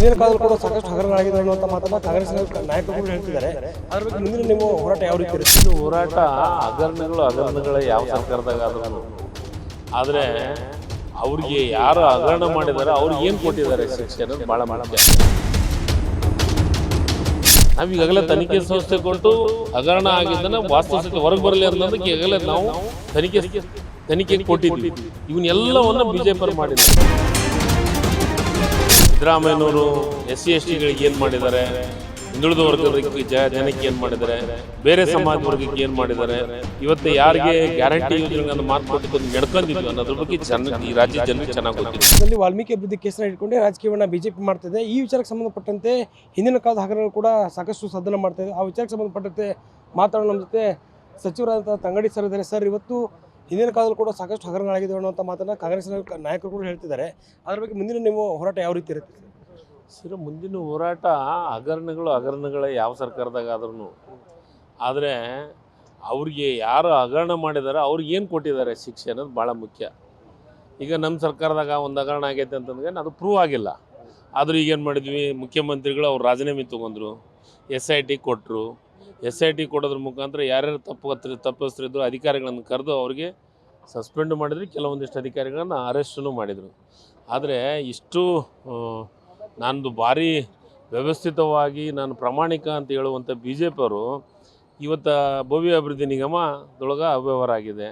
ಹಿಂದಿನ ಕಾಲದಲ್ಲಿ ಕೂಡ ಸಾಕಷ್ಟು ಹಗರಣಗಳಾಗಿದೆ ಅನ್ನುವಂಥ ಮಾತನ್ನ ಕಾಂಗ್ರೆಸ್ ನಾಯಕರು ಹೇಳ್ತಿದ್ದಾರೆ. ಅದ್ರ ಬಗ್ಗೆ ಮುಂದಿನ ನೀವು ಹೋರಾಟ ಯಾವ ರೀತಿ ಇರುತ್ತೆ? ಹೋರಾಟ ಹಗರಣಗಳು ಹಗರಣಗಳು ಯಾವ ಸರ್ಕಾರದಾಗ ಆದ್ರೂ ಆದರೆ ಅವ್ರಿಗೆ ಯಾರು ಹಗರಣ ಮಾಡಿದ್ದಾರೆ ಅವ್ರಿಗೆ ಏನು ಕೊಟ್ಟಿದ್ದಾರೆ ಶಿಕ್ಷೆ ಅನ್ನೋದು ಭಾಳ ಭಾಳ ನಾವು ಈಗಾಗಲೇ ತನಿಖೆ ಸಂಸ್ಥೆ ಕೊಟ್ಟು ಹಗರಣ ಆಗಿದ್ದನ್ನ ವಾಸ್ತುಸ್ಥಿತಿ ಹೊರಗೆ ಬರಲಿ ಅನ್ನೋದಕ್ಕೆ ಈಗಾಗಲೇ ನಾವು ತನಿಖೆ ತನಿಖೆ ಕೊಟ್ಟಿದ್ದೀವಿ. ಇವನ್ನೆಲ್ಲವನ್ನ ಬಿಜೆಪಿ ಮಾಡಿದ್ದಾರೆ. ಸಿದ್ದರಾಮಯ್ಯನವರು ಎಸ್ ಸಿ ಎಸ್ ಟಿಗಳಿಗೆ ಏನು ಮಾಡಿದ್ದಾರೆ? ಹಿಂದುಳಿದ ವರ್ಗದಕ್ಕೆ ಜ, ಜನಕ್ಕೆ ಏನು ಮಾಡಿದ್ದಾರೆ? ಬೇರೆ ಸಮಾಜ ವರ್ಗಕ್ಕೆ ಏನು ಮಾಡಿದ್ದಾರೆ? ಇವತ್ತು ಯಾರಿಗೆ ಗ್ಯಾರಂಟಿ ಯೋಜನೆಗಳನ್ನು ಮಾತು ಕೊಟ್ಟಿದ್ದು ನಡ್ಕೊಂಡಿದ್ವಿ ಅನ್ನೋದ್ರ ಬಗ್ಗೆ ಜನ, ಈ ರಾಜ್ಯ ಜನರಿಗೆ ಚೆನ್ನಾಗಿ ಗೊತ್ತಿದೆ. ವಾಲ್ಮೀಕಿ ಅಭಿವೃದ್ಧಿ ಕೇಸನ್ನ ಬಿ ರಾಜಕೀಯವನ್ನ ಬಿಜೆಪಿ ಮಾಡ್ತಿದೆ. ಈ ವಿಚಾರಕ್ಕೆ ಸಂಬಂಧಪಟ್ಟಂತೆ ಹಿಂದಿನ ಕಾಲದ ಹಗರಣಗಳು ಕೂಡ ಸಾಕಷ್ಟು ಸದನ ಮಾಡ್ತಾ ಇದೆ. ಆ ವಿಚಾರಕ್ಕೆ ಸಂಬಂಧಪಟ್ಟಂತೆ ಮಾತಾಡೋಣ ನಮ್ಮ ಜೊತೆ ಸಚಿವರಾದಂಥ ತಂಗಡಿ ಸರ್ ಇದ್ದಾರೆ. ಸರ್, ಇವತ್ತು ಹಿಂದಿನ ಕಾಲದಲ್ಲಿ ಕೂಡ ಸಾಕಷ್ಟು ಹಗರಣಗಳಾಗಿದೆ ಅನ್ನೋಂಥ ಮಾತನ್ನು ಕಾಂಗ್ರೆಸ್ ನಾಯಕರು ಕೂಡ ಹೇಳ್ತಿದ್ದಾರೆ. ಅದ್ರ ಬಗ್ಗೆ ಮುಂದಿನ ನೀವು ಹೋರಾಟ ಯಾವ ರೀತಿ ಇರುತ್ತೆ? ಸರ್, ಮುಂದಿನ ಹೋರಾಟ ಹಗರಣಗಳು ಹಗರಣಗಳೇ ಯಾವ ಸರ್ಕಾರದಾಗಾದ್ರೂ ಆದರೆ ಅವ್ರಿಗೆ ಯಾರು ಹಗರಣ ಮಾಡಿದ್ದಾರೆ ಅವ್ರಿಗೆ ಏನು ಕೊಟ್ಟಿದ್ದಾರೆ ಶಿಕ್ಷೆ ಅನ್ನೋದು ಭಾಳ ಮುಖ್ಯ. ಈಗ ನಮ್ಮ ಸರ್ಕಾರದಾಗ ಒಂದು ಹಗರಣ ಆಗೈತೆ ಅಂತಂದ್ರೆ ಅದು ಪ್ರೂವ್ ಆಗಿಲ್ಲ. ಆದರೂ ಈಗೇನು ಮಾಡಿದ್ವಿ, ಮುಖ್ಯಮಂತ್ರಿಗಳು ಅವ್ರು ರಾಜೀನಾಮೆ ತೊಗೊಂಡ್ರು ಎಸ್ ಐ ಟಿ ಕೊಟ್ಟರು ಎಸ್ ಐ ಟಿ ಕೊಡೋದ್ರ ಮುಖಾಂತರ ಯಾರ್ಯಾರು ತಪ್ಪು ತಪ್ಪಿಸ್ತಿದ್ರು ಅಧಿಕಾರಿಗಳನ್ನು ಕರೆದು ಅವ್ರಿಗೆ ಸಸ್ಪೆಂಡ್ ಮಾಡಿದ್ರು, ಕೆಲವೊಂದಿಷ್ಟು ಅಧಿಕಾರಿಗಳನ್ನು ಅರೆಸ್ಟನ್ನು ಮಾಡಿದರು. ಆದರೆ ಇಷ್ಟು ನಂದು ಭಾರಿ ವ್ಯವಸ್ಥಿತವಾಗಿ ನಾನು ಪ್ರಾಮಾಣಿಕ ಅಂತ ಹೇಳುವಂಥ ಬಿ ಜೆ ಪಿಯವರು ಇವತ್ತು ಭವ್ಯ ಅಭಿವೃದ್ಧಿ ನಿಗಮದೊಳಗೆ ಅವ್ಯವಹಾರ ಆಗಿದೆ.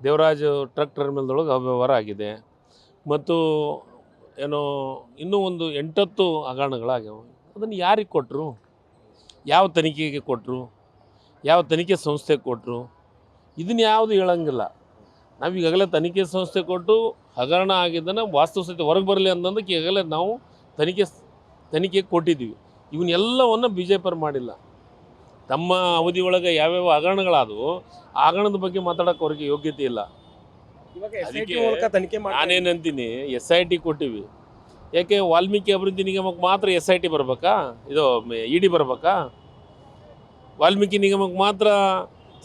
ದೇವರಾಜ್ ಟ್ರಕ್ ಟರ್ಮಿನಲ್ದೊಳಗೆ ಅವ್ಯವಹಾರ ಆಗಿದೆ. ಮತ್ತು ಏನೋ ಇನ್ನೂ ಒಂದು ಎಂಟತ್ತು ಹಗರಣಗಳಾಗ್ಯಾವೆ. ಅದನ್ನು ಯಾರಿಗೆ ಕೊಟ್ಟರು ಯಾವ ತನಿಖೆಗೆ ಕೊಟ್ಟರು ಯಾವ ತನಿಖೆ ಸಂಸ್ಥೆ ಕೊಟ್ಟರು ಇದನ್ನು ಯಾವುದು ಹೇಳಂಗಿಲ್ಲ. ನಾವು ಈಗಾಗಲೇ ತನಿಖೆ ಸಂಸ್ಥೆ ಕೊಟ್ಟು ಹಗರಣ ಆಗಿದ್ದನ್ನು ವಾಸ್ತುಸ್ಥಿತಿ ಹೊರಗೆ ಬರಲಿ ಅಂತಂದಕ್ಕೆ ಈಗಾಗಲೇ ನಾವು ತನಿಖೆ ತನಿಖೆಗೆ ಕೊಟ್ಟಿದ್ದೀವಿ. ಇವನ್ನೆಲ್ಲವನ್ನು ಬಿ ಜೆ ಪರ್ ಮಾಡಿಲ್ಲ. ತಮ್ಮ ಅವಧಿ ಒಳಗೆ ಯಾವ್ಯಾವ ಹಗರಣಗಳಾದವು ಆ ಹಗರಣದ ಬಗ್ಗೆ ಮಾತಾಡೋಕೆ ಅವ್ರಿಗೆ ಯೋಗ್ಯತೆ ಇಲ್ಲ. ಇವಾಗ ಅದಕ್ಕೆ ನಾನೇನಂತೀನಿ ಎಸ್ ಐ ಟಿ ಕೊಟ್ಟಿವಿ. ಯಾಕೆ ವಾಲ್ಮೀಕಿ ಅಭಿವೃದ್ಧಿ ನಿಗಮಕ್ಕೆ ಮಾತ್ರ ಎಸ್ ಐ ಟಿ ಬರ್ಬೇಕಾ? ಇದು ಇ ಡಿ ಬರಬೇಕಾ? ವಾಲ್ಮೀಕಿ ನಿಗಮಕ್ಕೆ ಮಾತ್ರ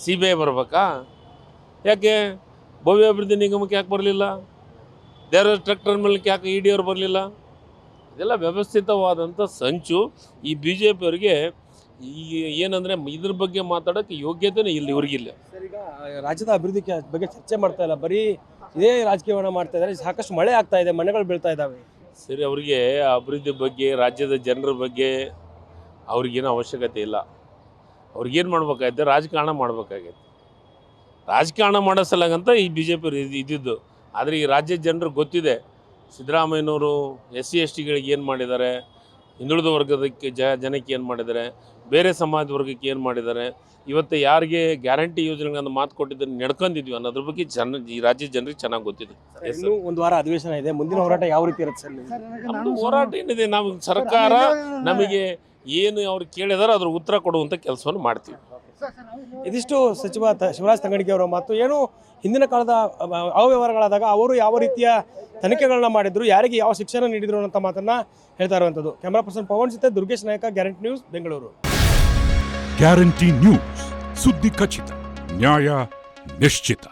ಸಿ ಬಿ ಐ ಬರಬೇಕಾ? ಯಾಕೆ? ಭವ್ಯ ಅಭಿವೃದ್ಧಿ ನಿಗಮಕ್ಕೆ ಯಾಕೆ ಬರಲಿಲ್ಲ? ದೇವರಾಜ್ ಟ್ರ್ಯಾಕ್ಟರ್ ಮೇಲೆ ಯಾಕೆ ಇ ಡಿ ಅವ್ರು ಬರಲಿಲ್ಲ? ಇದೆಲ್ಲ ವ್ಯವಸ್ಥಿತವಾದಂಥ ಸಂಚು ಈ ಬಿ ಜೆ ಪಿಯವರಿಗೆ ಈ ಏನಂದರೆ ಇದ್ರ ಬಗ್ಗೆ ಮಾತಾಡೋಕ್ಕೆ ಯೋಗ್ಯತೆನೇ ಇಲ್ಲ ಇವ್ರಿಗಿಲ್ಲ. ಈಗ ರಾಜ್ಯದ ಅಭಿವೃದ್ಧಿಗೆ ಬಗ್ಗೆ ಚರ್ಚೆ ಮಾಡ್ತಾ ಇಲ್ಲ. ಬರೀ ಇದೇ ರಾಜಕೀಯವನ್ನು ಮಾಡ್ತಾ ಇದ್ದಾರೆ. ಸಾಕಷ್ಟು ಮಳೆ ಆಗ್ತಾ ಇದೆ ಮನೆಗಳು ಬೀಳ್ತಾ ಇದ್ದಾವೆ. ಸರಿ, ಅವರಿಗೆ ಅಭಿವೃದ್ಧಿ ಬಗ್ಗೆ, ರಾಜ್ಯದ ಜನರ ಬಗ್ಗೆ ಅವ್ರಿಗೇನು ಅವಶ್ಯಕತೆ ಇಲ್ಲ. ಅವ್ರಿಗೇನು ಮಾಡ್ಬೇಕಾಗಿತ್ತು? ರಾಜಕಾರಣ ಮಾಡ್ಬೇಕಾಗೈತೆ ರಾಜಕಾರಣ ಮಾಡೋ ಸಲಗಂತ ಈ ಬಿ ಜೆ ಪಿ ಇದ್ದಿದ್ದು. ಆದರೆ ಈ ರಾಜ್ಯದ ಜನರು ಗೊತ್ತಿದೆ. ಸಿದ್ದರಾಮಯ್ಯನವರು ಎಸ್ ಸಿ ಎಸ್ ಟಿಗಳಿಗೆ ಏನು ಮಾಡಿದ್ದಾರೆ? ಹಿಂದುಳಿದ ವರ್ಗದಕ್ಕೆ ಜ ಜನಕ್ಕೆ ಏನು ಮಾಡಿದ್ದಾರೆ? ಬೇರೆ ಸಮಾಜ ವರ್ಗಕ್ಕೆ ಏನು ಮಾಡಿದ್ದಾರೆ? ಇವತ್ತು ಯಾರಿಗೆ ಗ್ಯಾರಂಟಿ ಯೋಜನೆಗಳನ್ನು ಮಾತು ಕೊಟ್ಟಿದ್ದನ್ನು ನಡ್ಕೊಂಡಿದ್ವಿ ಅನ್ನೋದ್ರ ಬಗ್ಗೆ ಜನ ಈ ರಾಜ್ಯದ ಜನರಿಗೆ ಚೆನ್ನಾಗಿ ಗೊತ್ತಿದೆ. ಇನ್ನೂ ಒಂದು ವಾರ ಅಧಿವೇಶನ ಇದೆ. ಮುಂದಿನ ಹೋರಾಟ ಯಾವ ರೀತಿ ಇರುತ್ತೆ ಸರ್ ಹೋರಾಟ ಏನಿದೆ? ನಾವು ಸರ್ಕಾರ ನಮಗೆ ಏನು ಅವ್ರು ಕೇಳಿದಾರೋ ಅದ್ರ ಉತ್ತರ ಕೊಡುವಂಥ ಕೆಲಸವನ್ನು ಮಾಡ್ತೀವಿ. ಇದಿಷ್ಟು ಸಚಿವ ಶಿವರಾಜ್ ತಂಗಡಿಗೆ ಅವರ ಮಾತು. ಏನು ಹಿಂದಿನ ಕಾಲದ ಅವ್ಯವಹಾರಗಳಾದಾಗ ಅವರು ಯಾವ ರೀತಿಯ ತನಿಖೆಗಳನ್ನ ಮಾಡಿದ್ರು, ಯಾರಿಗೆ ಯಾವ ಶಿಕ್ಷಣ ನೀಡಿದ್ರು ಅನ್ನೋ ಮಾತನ್ನ ಹೇಳ್ತಾ ಇರುವಂತದ್ದು ಕ್ಯಾಮರಾ ಪರ್ಸನ್ ಪವನ್ ಜೊತೆ Durgesh Nayak, guarantee news, Bengaluru. Guarantee news, ಸುದ್ದಿ ಖಚಿತ, ನ್ಯಾಯ ನಿಶ್ಚಿತ.